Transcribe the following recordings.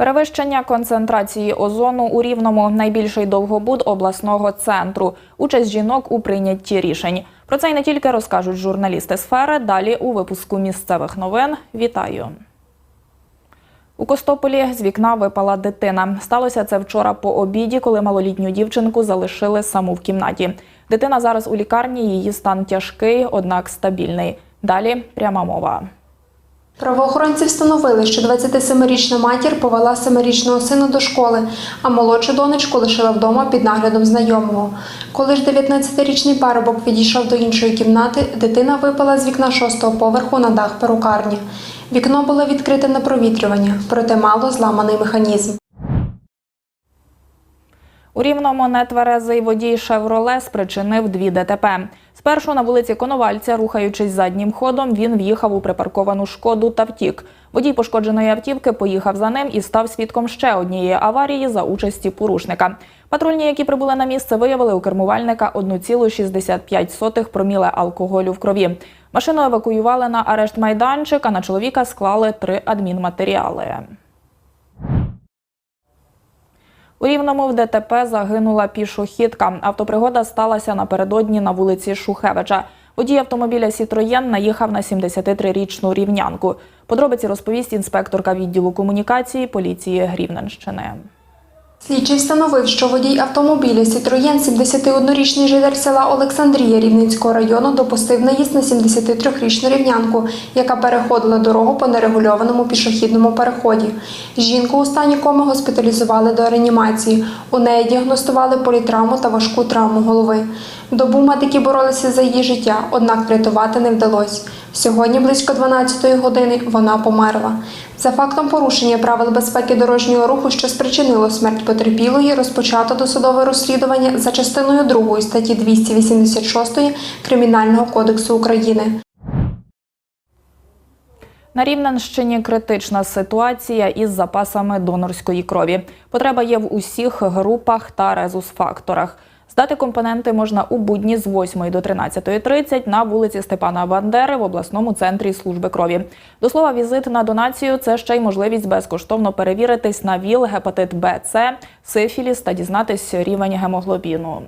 Перевищення концентрації озону у рівному найбільший довгобуд обласного центру. Участь жінок у прийнятті рішень. Про це й не тільки розкажуть журналісти сфери. Далі у випуску місцевих новин. Вітаю. У Костополі з вікна випала дитина. Сталося це вчора по обіді, коли малолітню дівчинку залишили саму в кімнаті. Дитина зараз у лікарні, її стан тяжкий, однак стабільний. Далі пряма мова. Правоохоронці встановили, що 27-річна матір повела 7-річного сина до школи, а молодшу донечку лишила вдома під наглядом знайомого. Коли ж 19-річний парубок відійшов до іншої кімнати, дитина випала з вікна шостого поверху на дах перукарні. Вікно було відкрите на провітрювання, проте мало зламаний механізм. У рівному нетверезий водій «Шевроле» спричинив дві ДТП. Спершу на вулиці Коновальця, рухаючись заднім ходом, він в'їхав у припарковану шкоду та втік. Водій пошкодженої автівки поїхав за ним і став свідком ще однієї аварії за участі порушника. Патрульні, які прибули на місце, виявили у кермувальника 1,65 проміле алкоголю в крові. Машину евакуювали на арешт майданчик, а на чоловіка склали три адмінматеріали. У Рівному в ДТП загинула пішохідка. Автопригода сталася напередодні на вулиці Шухевича. Водій автомобіля Сітроєн наїхав на 73-річну рівнянку. Подробиці розповість інспекторка відділу комунікації поліції Рівненщини. Слідчий встановив, що водій автомобіля Сітроєн, 71-річний житель села Олександрія Рівненського району, допустив наїзд на 73-річну рівнянку, яка переходила дорогу по нерегульованому пішохідному переході. Жінку у стані коми госпіталізували до реанімації. У неї діагностували політравму та важку травму голови. Добу медики боролися за її життя, однак врятувати не вдалося. Сьогодні близько 12-ї години вона померла. За фактом порушення правил безпеки дорожнього руху, що спричинило смерть потерпілої, розпочато досудове розслідування за частиною 2 статті 286 Кримінального кодексу України. На Рівненщині критична ситуація із запасами донорської крові. Потреба є в усіх групах та резус-факторах. Здати компоненти можна у будні з 8 до 13.30 на вулиці Степана Бандери в обласному центрі служби крові. До слова, візит на донацію це ще й можливість безкоштовно перевіритись на ВІЛ, гепатит Б, С, сифіліс та дізнатись рівень гемоглобіну.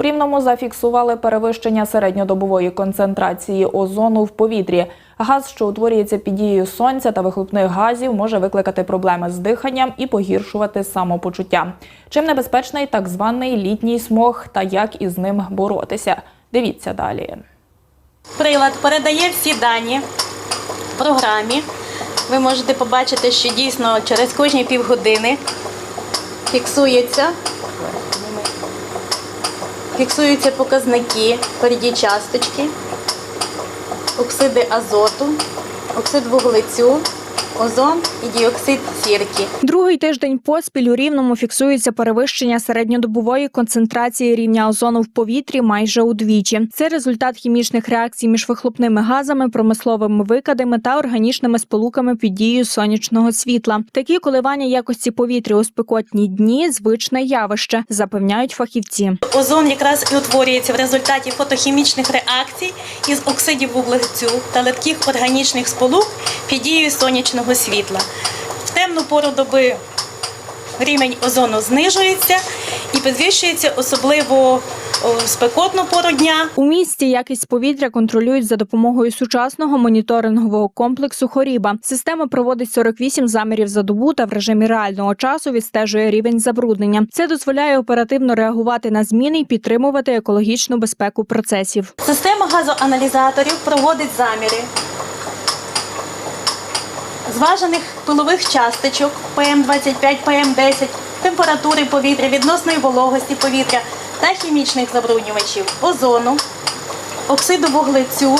У Рівному зафіксували перевищення середньодобової концентрації озону в повітрі. Газ, що утворюється під дією сонця та вихлопних газів, може викликати проблеми з диханням і погіршувати самопочуття. Чим небезпечний так званий літній смог та як із ним боротися? Дивіться далі. Прилад передає всі дані програмі. Ви можете побачити, що дійсно через кожні півгодини фіксується, фіксуються показники переді часточки, оксиди азоту, оксид вуглецю, озон і діоксид сірки. Другий тиждень поспіль у рівному фіксується перевищення середньодобової концентрації рівня озону в повітрі майже удвічі. Це результат хімічних реакцій між вихлопними газами, промисловими викидами та органічними сполуками під дією сонячного світла. Такі коливання якості повітря у спекотні дні звичне явище, запевняють фахівці. Озон якраз і утворюється в результаті фотохімічних реакцій із оксидів вуглецю та легких органічних сполук під дією сонячного світла. В темну пору доби рівень озону знижується і підвищується особливо о, спекотну пору дня. У місті якість повітря контролюють за допомогою сучасного моніторингового комплексу Хоріба. Система проводить 48 замірів за добу та в режимі реального часу відстежує рівень забруднення. Це дозволяє оперативно реагувати на зміни і підтримувати екологічну безпеку процесів. Система газоаналізаторів проводить заміри зважених пилових часточок ПМ25, ПМ10, температури повітря, відносної вологості повітря та хімічних забруднювачів озону, оксиду вуглецю,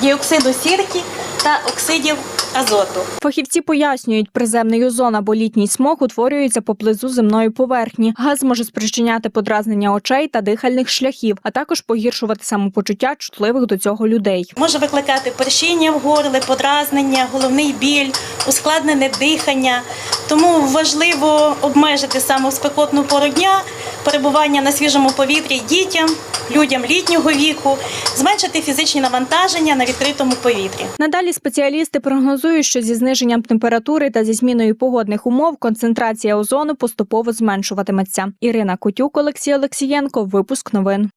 діоксиду сірки та оксидів азоту. Фахівці пояснюють, приземний озон або літній смог утворюється поблизу земної поверхні. Газ може спричиняти подразнення очей та дихальних шляхів, а також погіршувати самопочуття чутливих до цього людей. Може викликати першіння в горлі, подразнення, головний біль, ускладнене дихання. Тому важливо обмежити саме в спекотну пору дня перебування на свіжому повітрі дітям, людям літнього віку, зменшити фізичні навантаження на відкритому повітрі. Надалі спеціалісти прогнозують, що зі зниженням температури та зі зміною погодних умов концентрація озону поступово зменшуватиметься. Ірина Котюк, Олексій Олексієнко. Випуск новин.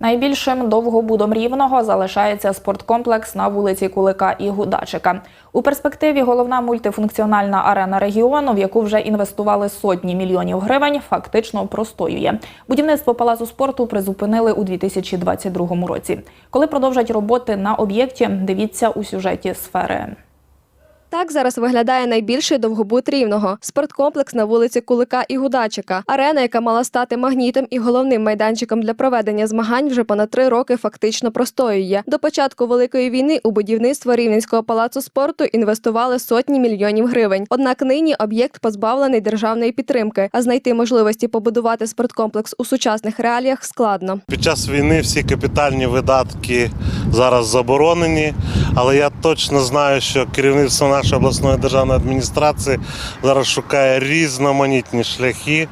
Найбільшим довгобудом рівного залишається спорткомплекс на вулиці Кулика і Гудачика. У перспективі головна мультифункціональна арена регіону, в яку вже інвестували сотні мільйонів гривень, фактично простоює. Будівництво палацу спорту призупинили у 2022 році. Коли продовжать роботи на об'єкті, дивіться у сюжеті сфери. Так зараз виглядає найбільший довгобут рівного спорткомплекс на вулиці Кулика і Гудачика. Арена, яка мала стати магнітом і головним майданчиком для проведення змагань, вже понад три роки фактично простоює. До початку великої війни у будівництво рівненського палацу спорту інвестували сотні мільйонів гривень. Однак нині об'єкт позбавлений державної підтримки, а знайти можливості побудувати спорткомплекс у сучасних реаліях складно. Під час війни всі капітальні видатки зараз заборонені, але я точно знаю, що керівництво нашої обласної державної адміністрації зараз шукає різноманітні шляхи,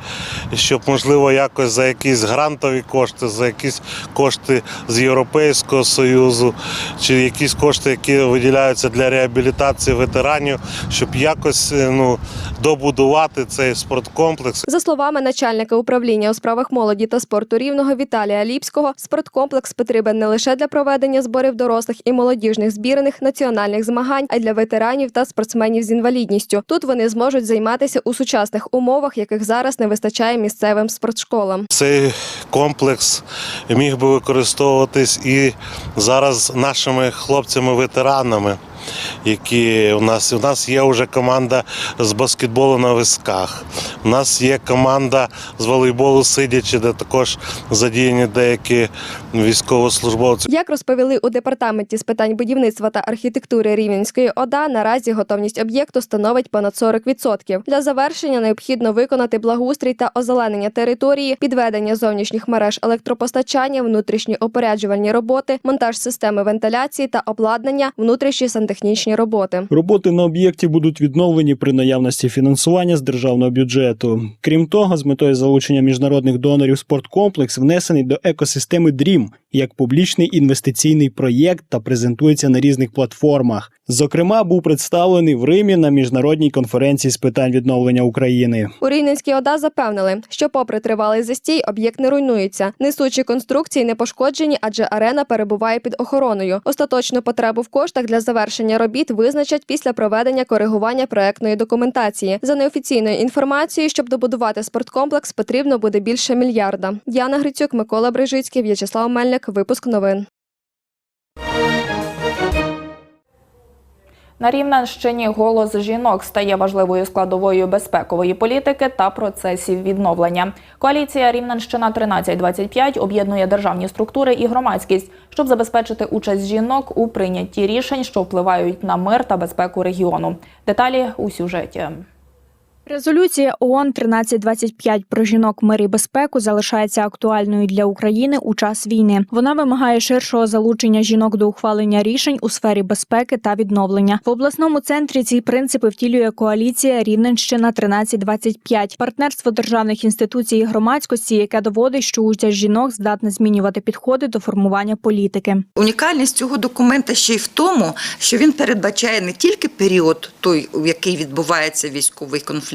щоб можливо якось за якісь грантові кошти, за якісь кошти з Європейського союзу, чи якісь кошти, які виділяються для реабілітації ветеранів, щоб якось е, ну добудувати цей спорткомплекс. За словами начальника управління у справах молоді та спорту рівного Віталія Ліпського, спорткомплекс потрібен не лише для проведення зборів дорослих і молодіжних збірних національних змагань, а й для ветеранів та спортсменів з інвалідністю. Тут вони зможуть займатися у сучасних умовах, яких зараз не вистачає місцевим спортшколам. Цей комплекс міг би використовуватись і зараз нашими хлопцями-ветеранами, які у нас у нас є вже команда з баскетболу на висках. У нас є команда з волейболу сидячи, де також задіяні деякі військовослужбовці. Як розповіли у департаменті з питань будівництва та архітектури Рівненської ОДА, наразі готовність об'єкту становить понад 40%. Для завершення необхідно виконати благоустрій та озеленення території, підведення зовнішніх мереж електропостачання, внутрішні опоряджувальні роботи, монтаж системи вентиляції та обладнання, внутрішні сантехнічні роботи. Роботи на об'єкті будуть відновлені при наявності фінансування з державного бюджету. Крім того, з метою залучення міжнародних донорів спорткомплекс внесений до екосистеми DREAM Zoom. Як публічний інвестиційний проєкт та презентується на різних платформах. Зокрема, був представлений в Римі на міжнародній конференції з питань відновлення України. У Рівненській ОДА запевнили, що, попри тривалий застій, об'єкт не руйнується. Несучі конструкції не пошкоджені, адже арена перебуває під охороною. Остаточну потребу в коштах для завершення робіт визначать після проведення коригування проектної документації. За неофіційною інформацією, щоб добудувати спорткомплекс, потрібно буде більше мільярда. Діана Грицюк, Микола Брижицький, В'ячеслав Мельник. Випуск новин. На Рівненщині голос жінок стає важливою складовою безпекової політики та процесів відновлення. Коаліція Рівненщина 1325 об'єднує державні структури і громадськість, щоб забезпечити участь жінок у прийнятті рішень, що впливають на мир та безпеку регіону. Деталі у сюжеті. Резолюція ООН 1325 про жінок, мир і безпеку залишається актуальною для України у час війни. Вона вимагає ширшого залучення жінок до ухвалення рішень у сфері безпеки та відновлення. В обласному центрі ці принципи втілює коаліція Рівненщина 1325 партнерство державних інституцій і громадськості, яке доводить, що участь жінок здатна змінювати підходи до формування політики. Унікальність цього документа ще й в тому, що він передбачає не тільки період, той, у який відбувається військовий конфлікт,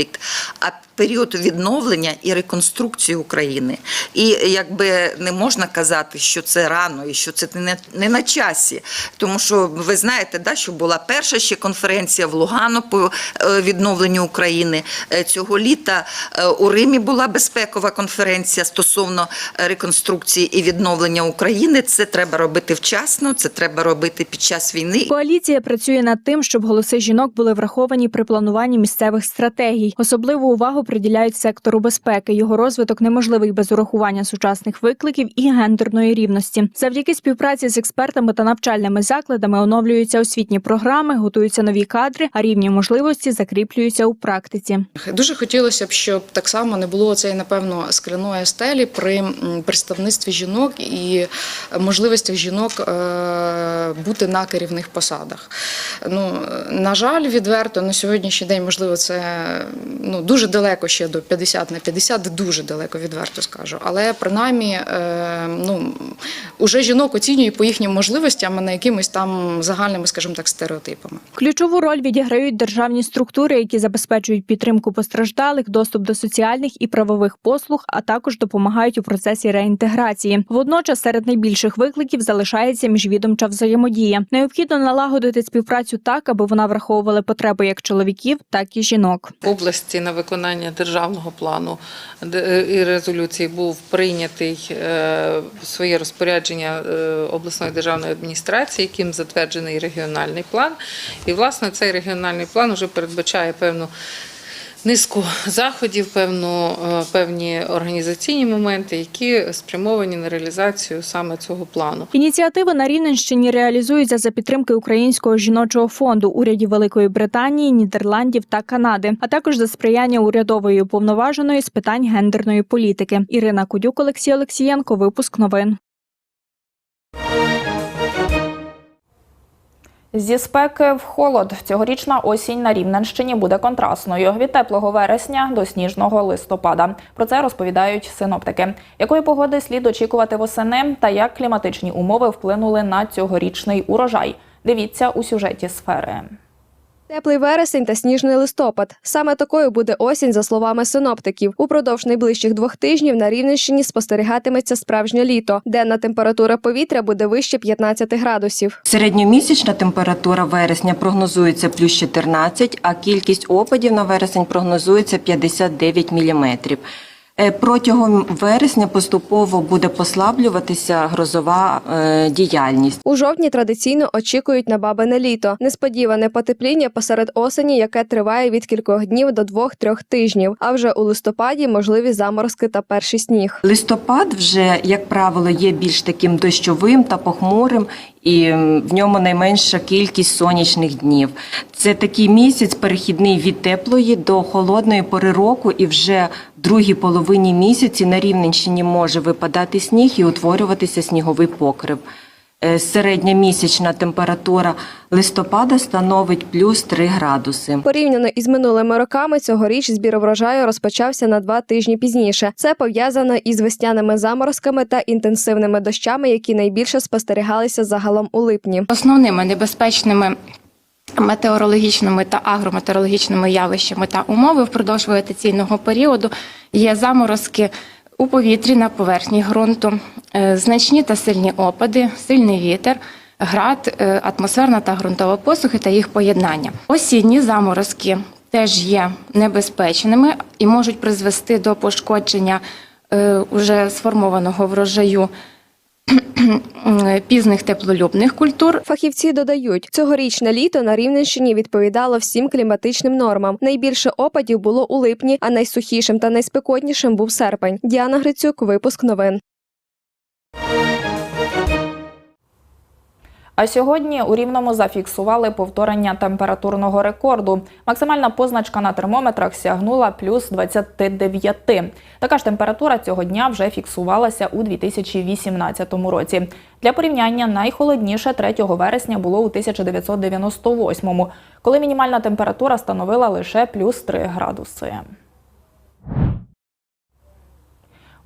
а період відновлення і реконструкції України. І якби не можна казати, що це рано і що це не, не на часі. Тому що ви знаєте, да, що була перша ще конференція в Лугано по е, відновленню України. Е, Цього літа е, у Римі була безпекова конференція стосовно реконструкції і відновлення України. Це треба робити вчасно, це треба робити під час війни. Коаліція працює над тим, щоб голоси жінок були враховані при плануванні місцевих стратегій. Особливу увагу приділяють сектору безпеки. Його розвиток неможливий без урахування сучасних викликів і гендерної рівності. Завдяки співпраці з експертами та навчальними закладами оновлюються освітні програми, готуються нові кадри, а рівні можливості закріплюються у практиці. Дуже хотілося б, щоб так само не було цієї, напевно, скляної стелі при представництві жінок і можливостях жінок е, бути на керівних посадах. Ну, на жаль, відверто на сьогоднішній день, можливо, це ну, дуже далеко ще до 50 на 50, дуже далеко, відверто скажу. Але принаймні, е, ну, уже жінок оцінюють по їхнім можливостям, а не якимись там загальними, скажімо так, стереотипами. Ключову роль відіграють державні структури, які забезпечують підтримку постраждалих, доступ до соціальних і правових послуг, а також допомагають у процесі реінтеграції. Водночас серед найбільших викликів залишається міжвідомча взаємодія. Необхідно налагодити співпрацю так, аби вона враховувала потреби як чоловіків, так і жінок. В області на виконання державного плану і резолюції був прийнятий е, своє розпорядження е, обласної державної адміністрації, яким затверджений регіональний план. І власне цей регіональний план вже передбачає певну. Низку заходів, певну, е, певні організаційні моменти, які спрямовані на реалізацію саме цього плану. Ініціативи на Рівненщині реалізуються за підтримки Українського жіночого фонду, урядів Великої Британії, Нідерландів та Канади, а також за сприяння урядової уповноваженої з питань гендерної політики. Ірина Кудюк, Олексій Олексієнко. Випуск новин. Зі спеки в холод цьогорічна осінь на Рівненщині буде контрастною від теплого вересня до сніжного листопада. Про це розповідають синоптики. Якої погоди слід очікувати восени та як кліматичні умови вплинули на цьогорічний урожай? Дивіться у сюжеті сфери. Теплий вересень та сніжний листопад. Саме такою буде осінь, за словами синоптиків. Упродовж найближчих двох тижнів на Рівненщині спостерігатиметься справжнє літо. Денна температура повітря буде вище 15 градусів. Середньомісячна температура вересня прогнозується плюс 14, а кількість опадів на вересень прогнозується 59 міліметрів. Е, Протягом вересня поступово буде послаблюватися грозова е, діяльність. У жовтні традиційно очікують на бабине літо. Несподіване потепління посеред осені, яке триває від кількох днів до двох-трьох тижнів. А вже у листопаді можливі заморозки та перший сніг. Листопад вже, як правило, є більш таким дощовим та похмурим, і в ньому найменша кількість сонячних днів. Це такий місяць перехідний від теплої до холодної пори року, і вже в другій половині місяці на Рівненщині може випадати сніг і утворюватися сніговий покрив. Е, Середня місячна температура листопада становить плюс 3 градуси. Порівняно із минулими роками цьогоріч збір врожаю розпочався на два тижні пізніше. Це пов'язано із весняними заморозками та інтенсивними дощами, які найбільше спостерігалися загалом у липні. Основними небезпечними метеорологічними та агрометеорологічними явищами та умови впродовж вегетаційного періоду є заморозки у повітрі на поверхні ґрунту, е, значні та сильні опади, сильний вітер. Град, е, атмосферна та ґрунтова посухи та їх поєднання. Осінні заморозки теж є небезпечними і можуть призвести до пошкодження е, уже сформованого врожаю пізних теплолюбних культур, Фахівці додають, цьогорічне літо на Рівненщині відповідало всім кліматичним нормам. Найбільше опадів було у липні, а найсухішим та найспекотнішим був серпень. Діана Грицюк, випуск новин. А сьогодні у Рівному зафіксували повторення температурного рекорду. Максимальна позначка на термометрах сягнула плюс 29. Така ж температура цього дня вже фіксувалася у 2018 році. Для порівняння найхолодніше 3 вересня було у 1998, коли мінімальна температура становила лише плюс 3 градуси.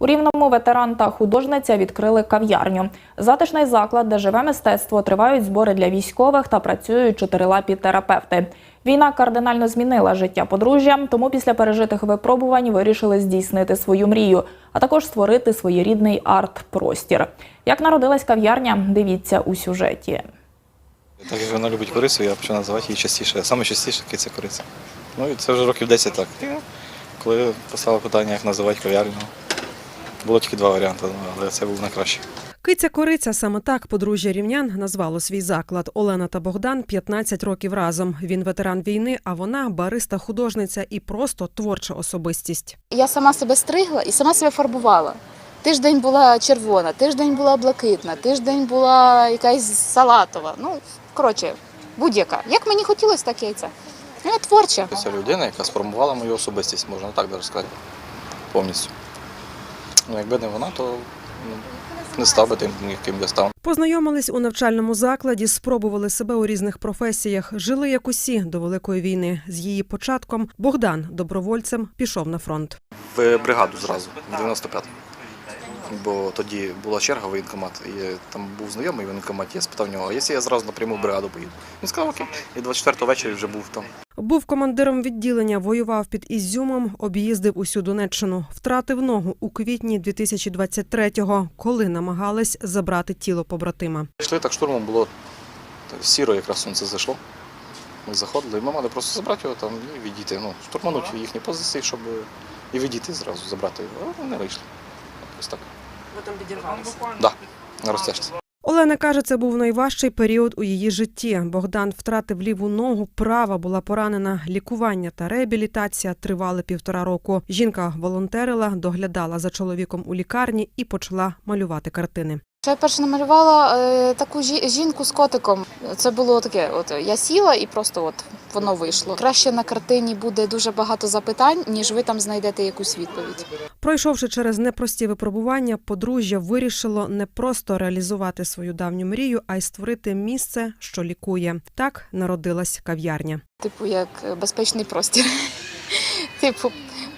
У Рівному ветеран та художниця відкрили кав'ярню. Затишний заклад, де живе мистецтво, тривають збори для військових та працюють чотирилапі терапевти. Війна кардинально змінила життя подружжя, тому після пережитих випробувань вирішили здійснити свою мрію, а також створити своєрідний арт-простір. Як народилась кав'ярня, дивіться у сюжеті. Так як вона любить корицю, я почав називати її частіше. Саме частіше це кориця. Ну і це вже років 10 так. Коли поставили питання, як називати кав'ярню, було тільки два варіанти, але це був найкращий. Киця Кориця саме так подружжя рівнян назвало свій заклад. Олена та Богдан 15 років разом. Він ветеран війни, а вона бариста, художниця і просто творча особистість. Я сама себе стригла і сама себе фарбувала. Тиждень була червона, тиждень була блакитна, тиждень була якась салатова. Ну, коротше, будь-яка. Як мені хотілося, так я і це. Я творча. Це людина, яка сформувала мою особистість, можна так даже сказати. Повністю. Ну, якби не вона, то ну, не став би тим, яким я став. Познайомились у навчальному закладі, спробували себе у різних професіях. Жили як усі до великої війни. З її початком Богдан добровольцем пішов на фронт. В бригаду зразу, в 95 Бо тоді була черга в воєнкомат, і там був знайомий в воєнкоматі, я спитав нього, а якщо я зразу напряму в бригаду поїду? Він сказав, окей. І 24 ввечері вже був там. Був командиром відділення, воював під Ізюмом, об'їздив усю Донеччину. Втратив ногу у квітні 2023-го, коли намагались забрати тіло побратима. Йшли так штурмом, було сіро, якраз сонце зайшло. Ми заходили, і ми мали просто забрати його там і відійти. Ну, штурманути їхні позиції, щоб і відійти зразу, забрати його. Але не вийшли. Ось так. Ви там підірвалися? Так, да, на розтяжці. Олена каже, це був найважчий період у її житті. Богдан втратив ліву ногу, права була поранена. Лікування та реабілітація тривали півтора року. Жінка волонтерила, доглядала за чоловіком у лікарні і почала малювати картини. Я перше намалювала е, таку жі- жінку з котиком. Це було таке: от я сіла і просто от воно вийшло. Краще на картині буде дуже багато запитань, ніж ви там знайдете якусь відповідь. Пройшовши через непрості випробування, подружжя вирішило не просто реалізувати свою давню мрію, а й створити місце, що лікує. Так народилась кав'ярня. Типу, як е, безпечний простір. Типу,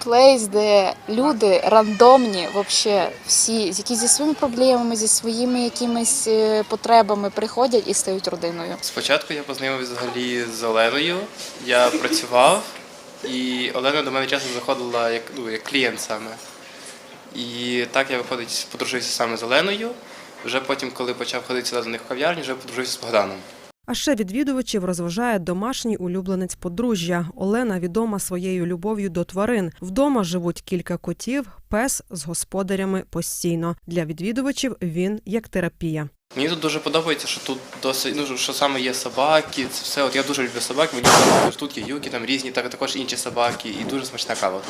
плейс, де люди рандомні, вообще всі, які зі своїми проблемами, зі своїми якимись е, потребами приходять і стають родиною. Спочатку я познайомився взагалі з Оленою. Я працював, і Олена до мене часто заходила як, ну, як клієнт саме. І так я виходить, подружився саме з Оленою. Вже потім, коли почав ходити сюди до них в кав'ярні, вже подружився з Богданом. А ще відвідувачів розважає домашній улюбленець подружжя. Олена відома своєю любов'ю до тварин. Вдома живуть кілька котів, пес з господарями постійно. Для відвідувачів він як терапія. Мені тут дуже подобається, що тут досить, ну, що саме є собаки, це все. От я дуже люблю собак, мені подобається, тут є юки, там різні, так також інші собаки, і дуже смачна кава.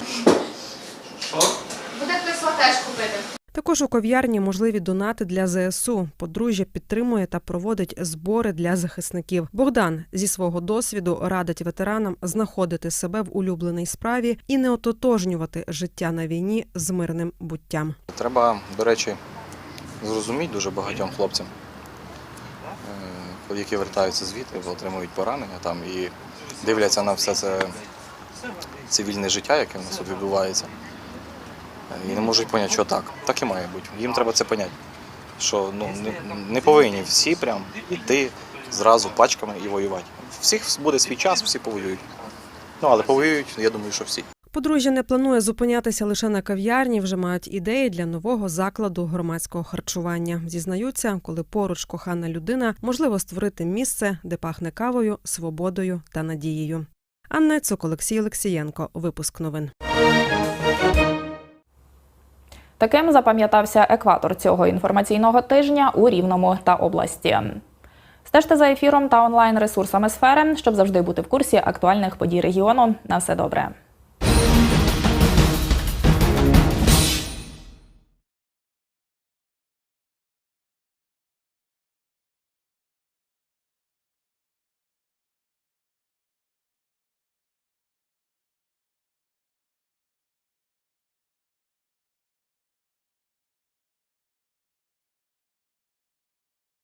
Буде хтось теж купити. Також у кав'ярні можливі донати для ЗСУ. Подружжя підтримує та проводить збори для захисників. Богдан зі свого досвіду радить ветеранам знаходити себе в улюбленій справі і не ототожнювати життя на війні з мирним буттям. Треба, до речі, зрозуміти дуже багатьом хлопцям, е, які вертаються звідти, отримують поранення там і дивляться на все це цивільне життя, яке в нас тут відбувається. І не можуть поняти, що так. Так і має бути. Їм треба це поняти. Що ну, не, не повинні всі прям йти зразу пачками і воювати. Всіх буде свій час, всі повоюють. Ну, але повоюють, я думаю, що всі. Подружжя не планує зупинятися лише на кав'ярні, вже мають ідеї для нового закладу громадського харчування. Зізнаються, коли поруч кохана людина, можливо створити місце, де пахне кавою, свободою та надією. Анна Цук, Олексій Олексієнко. Випуск новин. Таким запам'ятався екватор цього інформаційного тижня у Рівному та області. Стежте за ефіром та онлайн ресурсами сфери, щоб завжди бути в курсі актуальних подій регіону. На все добре.